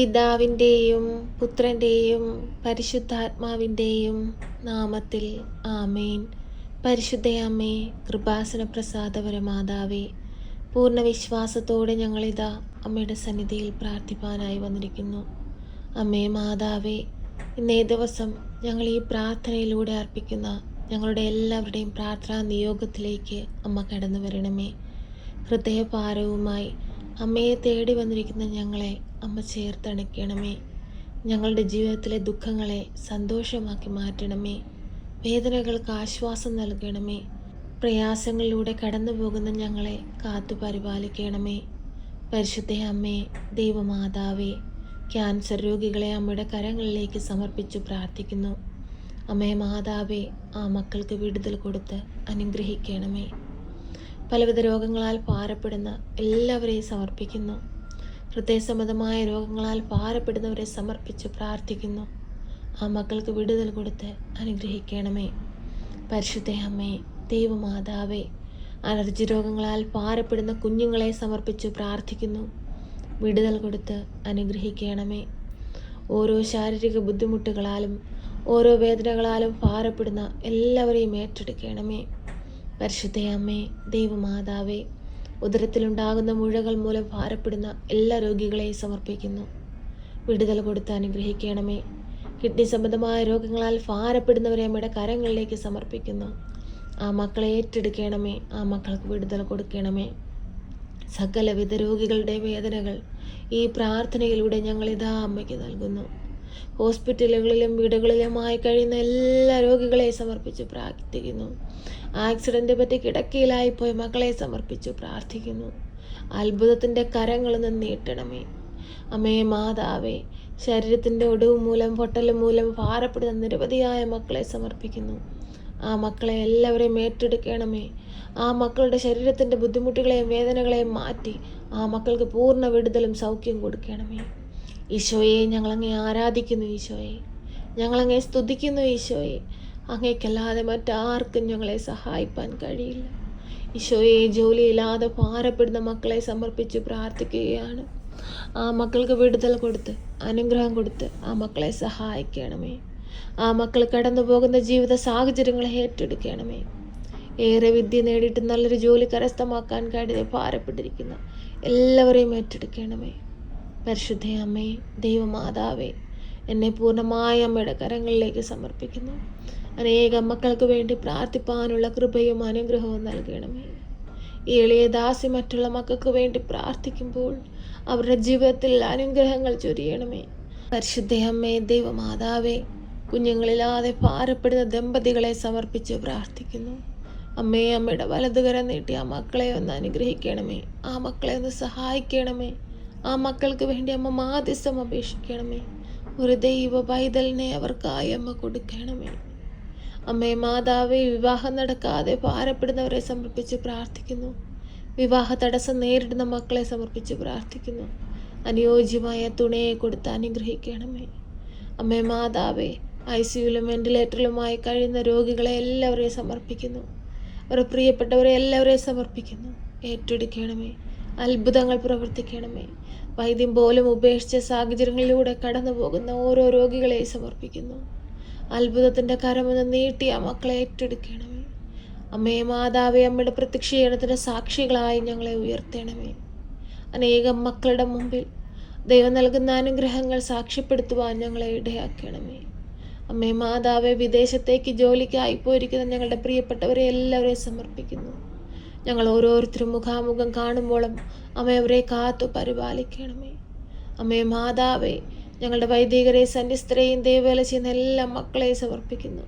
പിതാവിന്റെയും പുത്രന്റെയും പരിശുദ്ധാത്മാവിന്റെയും നാമത്തിൽ ആമേൻ. പരിശുദ്ധയമ്മേ കൃപാസന പ്രസാദപര മാതാവേ പൂർണ വിശ്വാസത്തോടെ ഞങ്ങളിതാ അമ്മയുടെ സന്നിധിയിൽ പ്രാർത്ഥിപ്പാനായി വന്നിരിക്കുന്നു. അമ്മേ മാതാവേ ഇന്നേ ദിവസം ഞങ്ങൾ ഈ പ്രാർത്ഥനയിലൂടെ അർപ്പിക്കുന്ന ഞങ്ങളുടെ എല്ലാവരുടെയും പ്രാർത്ഥനാ നിയോഗത്തിലേക്ക് അമ്മ കടന്നു വരണമേ. ഹൃദയഭാരവുമായി അമ്മയെ തേടി വന്നിരിക്കുന്ന ഞങ്ങളെ അമ്മ ചേർത്തണയ്ക്കണമേ ഞങ്ങളുടെ ജീവിതത്തിലെ ദുഃഖങ്ങളെ സന്തോഷമാക്കി മാറ്റണമേ. വേദനകൾക്ക് ആശ്വാസം നൽകണമേ. പ്രയാസങ്ങളിലൂടെ കടന്നു പോകുന്ന ഞങ്ങളെ കാത്തു പരിപാലിക്കണമേ. പരിശുദ്ധ അമ്മേ ദൈവമാതാവേ ക്യാൻസർ രോഗികളെ അമ്മയുടെ കരങ്ങളിലേക്ക് സമർപ്പിച്ചു പ്രാർത്ഥിക്കുന്നു. അമ്മേ മാതാവേ ആ മക്കൾക്ക് വിടുതൽ കൊടുത്ത് അനുഗ്രഹിക്കണമേ. പലവിധ രോഗങ്ങളാൽ ഭാരപ്പെടുന്ന എല്ലാവരെയും സമർപ്പിക്കുന്നു. ഹൃദയസംബന്ധമായ രോഗങ്ങളാൽ ഭാരപ്പെടുന്നവരെ സമർപ്പിച്ച് പ്രാർത്ഥിക്കുന്നു. ആ മക്കൾക്ക് വിടുതൽ കൊടുത്ത് അനുഗ്രഹിക്കണമേ. പരിശുദ്ധ അമ്മേ ദൈവമാതാവേ അലർജി രോഗങ്ങളാൽ ഭാരപ്പെടുന്ന കുഞ്ഞുങ്ങളെ സമർപ്പിച്ച് പ്രാർത്ഥിക്കുന്നു. വിടുതൽ കൊടുത്ത് അനുഗ്രഹിക്കണമേ. ഓരോ ശാരീരിക ബുദ്ധിമുട്ടുകളാലും ഓരോ വേദനകളാലും ഭാരപ്പെടുന്ന എല്ലാവരെയും ഏറ്റെടുക്കണമേ. പരിശുദ്ധയമ്മേ ദൈവമാതാവേ ഉദരത്തിലുണ്ടാകുന്ന മുഴകൾ മൂലം ഭാരപ്പെടുന്ന എല്ലാ രോഗികളെയും സമർപ്പിക്കുന്നു. വിടുതൽ കൊടുത്ത് അനുഗ്രഹിക്കണമേ. കിഡ്നി സംബന്ധമായ രോഗങ്ങളാൽ ഭാരപ്പെടുന്നവരെ അമ്മയുടെ കരങ്ങളിലേക്ക് സമർപ്പിക്കുന്നു. ആ മക്കളെ ഏറ്റെടുക്കണമേ ആ മക്കൾക്ക് വിടുതൽ കൊടുക്കണമേ. സകലവിധ രോഗികളുടെ വേദനകൾ ഈ പ്രാർത്ഥനയിലൂടെ ഞങ്ങൾ ഇതാ അമ്മയ്ക്ക് നൽകുന്നു. ഹോസ്പിറ്റലുകളിലും വീടുകളിലുമായി കഴിയുന്ന എല്ലാ രോഗികളെയും സമർപ്പിച്ച് പ്രാർത്ഥിക്കുന്നു. ആക്സിഡന്റ് പറ്റി കിടക്കയിലായിപ്പോയി മക്കളെ സമർപ്പിച്ചു പ്രാർത്ഥിക്കുന്നു. അത്ഭുതത്തിന്റെ കരങ്ങൾ നിന്ന് നീട്ടണമേ. അമ്മേ മാതാവേ ശരീരത്തിന്റെ ഒടിവ് മൂലം പൊട്ടൽ മൂലം ഭാരപ്പെടുന്ന നിരവധിയായ മക്കളെ സമർപ്പിക്കുന്നു. ആ മക്കളെ എല്ലാവരെയും ഏറ്റെടുക്കണമേ. ആ മക്കളുടെ ശരീരത്തിന്റെ ബുദ്ധിമുട്ടുകളെയും വേദനകളെയും മാറ്റി ആ മക്കൾക്ക് പൂർണ വിടുതലും സൗഖ്യം കൊടുക്കണമേ. ഈശോയെ ഞങ്ങളങ്ങേ ആരാധിക്കുന്നു ഈശോയെ. ഞങ്ങളങ്ങേ സ്തുതിക്കുന്നു ഈശോയെ. അങ്ങേക്കല്ലാതെ മറ്റാർക്കും ഞങ്ങളെ സഹായിപ്പാൻ കഴിയില്ല. ഈശോയെ ജോലിയില്ലാതെ ഭാരപ്പെടുന്ന മക്കളെ സമർപ്പിച്ച് പ്രാർത്ഥിക്കുകയാണ്. ആ മക്കൾക്ക് വിടുതൽ കൊടുത്ത് അനുഗ്രഹം കൊടുത്ത് ആ മക്കളെ സഹായിക്കണമേ. ആ മക്കൾ കടന്നു പോകുന്ന ജീവിത സാഹചര്യങ്ങളെ ഏറ്റെടുക്കണമേ. ഏറെ വിദ്യ നേടിയിട്ട് നല്ലൊരു ജോലി കരസ്ഥമാക്കാൻ കഴിയാതെ ഭാരപ്പെട്ടിരിക്കുന്ന എല്ലാവരെയും ഏറ്റെടുക്കണമേ. പരിശുദ്ധ അമ്മേ ദൈവമാതാവേ എന്നെ പൂർണമായ അമ്മയുടെ കരങ്ങളിലേക്ക് സമർപ്പിക്കുന്നു. അനേകം മക്കൾക്ക് വേണ്ടി പ്രാർത്ഥിപ്പാനുള്ള കൃപയും അനുഗ്രഹവും നൽകണമേ. ഈ എളിയ ദാസി മറ്റുള്ള മക്കൾക്ക് വേണ്ടി പ്രാർത്ഥിക്കുമ്പോൾ അവരുടെ ജീവിതത്തിൽ അനുഗ്രഹങ്ങൾ ചൊരിയണമേ. പരിശുദ്ധ അമ്മേ ദൈവമാതാവേ കുഞ്ഞുങ്ങളില്ലാതെ ഭാരപ്പെടുന്ന ദമ്പതികളെ സമർപ്പിച്ച് പ്രാർത്ഥിക്കുന്നു. അമ്മയെ അമ്മയുടെ വലതുകരം നീട്ടി ആ മക്കളെ ഒന്ന് അനുഗ്രഹിക്കണമേ. ആ മക്കളെ ഒന്ന് സഹായിക്കണമേ. ആ മക്കൾക്ക് വേണ്ടി അമ്മ മാധ്യസ്ഥം അപേക്ഷിക്കണമേ. ഒരു ദൈവ പൈതലിനെ അവർക്കായി അമ്മ കൊടുക്കണമേ. അമ്മേ മാതാവെ വിവാഹം നടക്കാതെ ഭാരപ്പെടുന്നവരെ സമർപ്പിച്ച് പ്രാർത്ഥിക്കുന്നു. വിവാഹ തടസ്സം നേരിടുന്ന മക്കളെ സമർപ്പിച്ച് പ്രാർത്ഥിക്കുന്നു. അനുയോജ്യമായ തുണയെ കൊടുത്ത് അനുഗ്രഹിക്കണമേ. അമ്മേ മാതാവേ ഐ സിയുലും വെന്റിലേറ്ററിലുമായി കഴിയുന്ന രോഗികളെ എല്ലാവരെയും സമർപ്പിക്കുന്നു. അവരുടെ പ്രിയപ്പെട്ടവരെ എല്ലാവരെയും സമർപ്പിക്കുന്നു. ഏറ്റെടുക്കണമേ. അത്ഭുതങ്ങൾ പ്രവർത്തിക്കണമേ. വൈദ്യം പോലും ഉപേക്ഷിച്ച സാഹചര്യങ്ങളിലൂടെ കടന്നു പോകുന്ന ഓരോ രോഗികളെയും സമർപ്പിക്കുന്നു. അത്ഭുതത്തിന്റെ കരമെന്ന് നീട്ടി ആ മക്കളെ ഏറ്റെടുക്കണമേ. അമ്മേ മാതാവേ അമ്മയുടെ പ്രത്യക്ഷീകരണത്തിന്റെ സാക്ഷികളായി ഞങ്ങളെ ഉയർത്തണമേ. അനേകം മക്കളുടെ മുമ്പിൽ ദൈവം നൽകുന്ന അനുഗ്രഹങ്ങൾ സാക്ഷ്യപ്പെടുത്തുവാൻ ഞങ്ങളെ ഇടയാക്കണമേ. അമ്മേ മാതാവെ വിദേശത്തേക്ക് ജോലിക്കായി പോയിരിക്കുന്ന ഞങ്ങളുടെ പ്രിയപ്പെട്ടവരെ എല്ലാവരെയും സമർപ്പിക്കുന്നു. ഞങ്ങൾ ഓരോരുത്തരും മുഖാമുഖം കാണുമ്പോഴും അമ്മ അവരെ കാത്തു പരിപാലിക്കണമേ. അമ്മയെ മാതാവേ ഞങ്ങളുടെ വൈദികരെ സന്യസ്തരെയും ദേവേല ചെയ്യുന്ന എല്ലാ മക്കളെയും സമർപ്പിക്കുന്നു.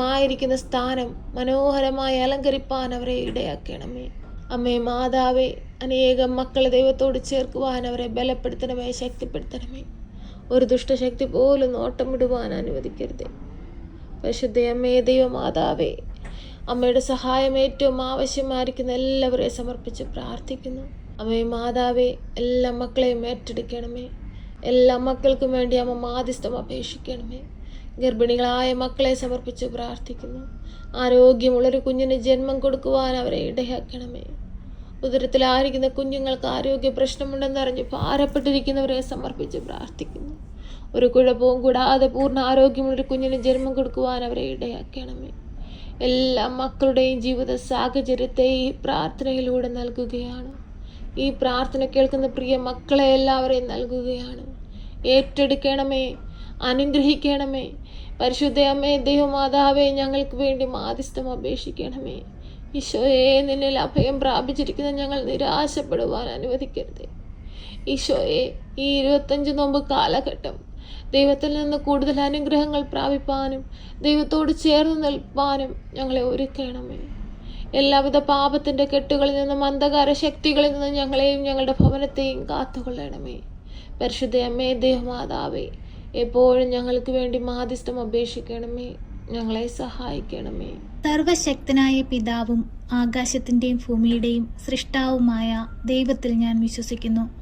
ആയിരിക്കുന്ന സ്ഥാനം മനോഹരമായി അലങ്കരിപ്പാൻ അവരെ ഇടയാക്കണമേ. അമ്മേ മാതാവേ അനേകം മക്കളെ ദൈവത്തോട് ചേർക്കുവാൻ അവരെ ബലപ്പെടുത്തണമേ ശക്തിപ്പെടുത്തണമേ. ഒരു ദുഷ്ടശക്തി പോലും നോട്ടമിടുവാൻ അനുവദിക്കരുതേ. പരിശുദ്ധ അമ്മേ ദൈവമാതാവേ അമ്മയുടെ സഹായം ഏറ്റവും ആവശ്യമായിരിക്കുന്ന എല്ലാവരെയും സമർപ്പിച്ച് പ്രാർത്ഥിക്കുന്നു. അമ്മയും മാതാവേ എല്ലാ മക്കളെയും ഏറ്റെടുക്കണമേ. എല്ലാ മക്കൾക്കും വേണ്ടി അമ്മ മാധ്യസ്ഥം അപേക്ഷിക്കണമേ. ഗർഭിണികളായ മക്കളെ സമർപ്പിച്ച് പ്രാർത്ഥിക്കുന്നു. ആരോഗ്യമുള്ളൊരു കുഞ്ഞിന് ജന്മം കൊടുക്കുവാൻ അവരെ ഇടയാക്കണമേ. ഉദരത്തിലായിരിക്കുന്ന കുഞ്ഞുങ്ങൾക്ക് ആരോഗ്യ പ്രശ്നമുണ്ടെന്നറിഞ്ഞ് ഭാരപ്പെട്ടിരിക്കുന്നവരെ സമർപ്പിച്ച് പ്രാർത്ഥിക്കുന്നു. ഒരു കുഴപ്പവും കൂടാതെ പൂർണ ആരോഗ്യമുള്ളൊരു കുഞ്ഞിന് ജന്മം കൊടുക്കുവാൻ അവരെ ഇടയാക്കണമേ. എല്ലാ മക്കളുടെയും ജീവിത സാഹചര്യത്തെ ഈ പ്രാർത്ഥനയിലൂടെ നൽകുകയാണ്. ഈ പ്രാർത്ഥന കേൾക്കുന്ന പ്രിയ മക്കളെ എല്ലാവരെയും നൽകുകയാണ്. ഏറ്റെടുക്കണമേ അനുഗ്രഹിക്കണമേ. പരിശുദ്ധ അമ്മേ ദൈവമാതാവേ ഞങ്ങൾക്ക് വേണ്ടി മാധ്യസ്ഥം അപേക്ഷിക്കണമേ. ഈശോയെ നിന്നിൽ അഭയം പ്രാപിച്ചിരിക്കുന്ന ഞങ്ങൾ നിരാശപ്പെടുവാൻ അനുവദിക്കരുത്. ഈശോയെ ഈ ഇരുപത്തഞ്ച് നോമ്പ് കാലഘട്ടം ദൈവത്തിൽ നിന്ന് കൂടുതൽ അനുഗ്രഹങ്ങൾ പ്രാപിപ്പാനും ദൈവത്തോട് ചേർന്ന് നിൽപ്പാനും ഞങ്ങളെ ഒരുക്കണമേ. എല്ലാവിധ പാപത്തിന്റെ കെട്ടുകളിൽ നിന്നും അന്ധകാര ശക്തികളിൽ നിന്നും ഞങ്ങളെയും ഞങ്ങളുടെ ഭവനത്തെയും കാത്തുകൊള്ളണമേ. പരിശുദ്ധ അമ്മേ ദേവമാതാവേ എപ്പോഴും ഞങ്ങൾക്ക് വേണ്ടി മാധ്യസ്ഥം അപേക്ഷിക്കണമേ. ഞങ്ങളെ സഹായിക്കണമേ. സർവശക്തനായ പിതാവും ആകാശത്തിന്റെയും ഭൂമിയുടെയും സൃഷ്ടാവുമായ ദൈവത്തിൽ ഞാൻ വിശ്വസിക്കുന്നു.